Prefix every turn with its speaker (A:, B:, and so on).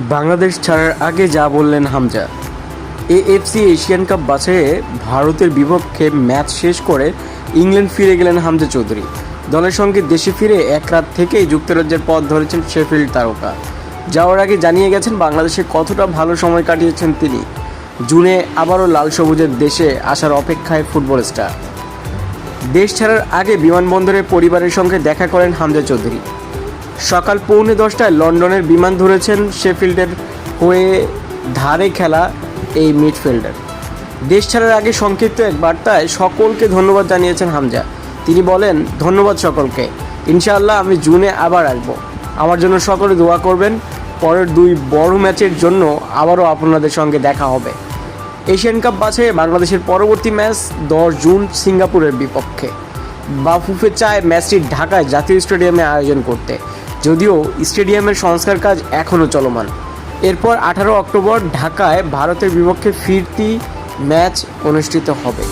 A: বাংলাদেশ ছাড়ার আগে যা বললেন হামজা। এএফসি এশিয়ান কাপ বাছাইয়ে ভারতের বিপক্ষে ম্যাচ শেষ করে ইংল্যান্ড ফিরে গেলেন হামজা চৌধুরী। দলের সঙ্গে দেশে ফিরে এক রাত থেকেই যুক্তরাজ্যের পথ ধরেছেন শেফিল্ড তারকা। যাওয়ার আগে জানিয়ে গেছেন, বাংলাদেশে কতটা ভালো সময় কাটিয়েছেন তিনি। জুনে আবারও লাল সবুজের দেশে আসার অপেক্ষায় ফুটবল স্টার। দেশ ছাড়ার আগে বিমানবন্দরে পরিবারের সঙ্গে দেখা করেন হামজা চৌধুরী। সকাল পৌনে দশটায় লন্ডনের বিমান ধরেছেন শেফিল্ডের হয়ে ধারে খেলা এই মিডফিল্ডার। দেশ ছাড়ার আগে সংক্ষিপ্ত এক বার্তায় সকলকে ধন্যবাদ জানিয়েছেন হামজা। তিনি বলেন, ধন্যবাদ সকলকে। ইনশাআল্লাহ আমি জুনে আবার আসব। আমার জন্য সকলে দোয়া করবেন। পরের দুই বড় ম্যাচের জন্য আবারও আপনাদের সঙ্গে দেখা হবে। এশিয়ান কাপ বাছাইয়ে বাংলাদেশের পরবর্তী ম্যাচ দশ জুন সিঙ্গাপুরের বিপক্ষে। বাফুফে চায় ম্যাচটি ঢাকায় জাতীয় স্টেডিয়ামে আয়োজন করতে। যদিও স্টেডিয়ামের সংস্কার কাজ এখনও চলমান। এরপর আঠারো অক্টোবর ঢাকায় ভারতের বিপক্ষে ফিরতি ম্যাচ অনুষ্ঠিত হবে।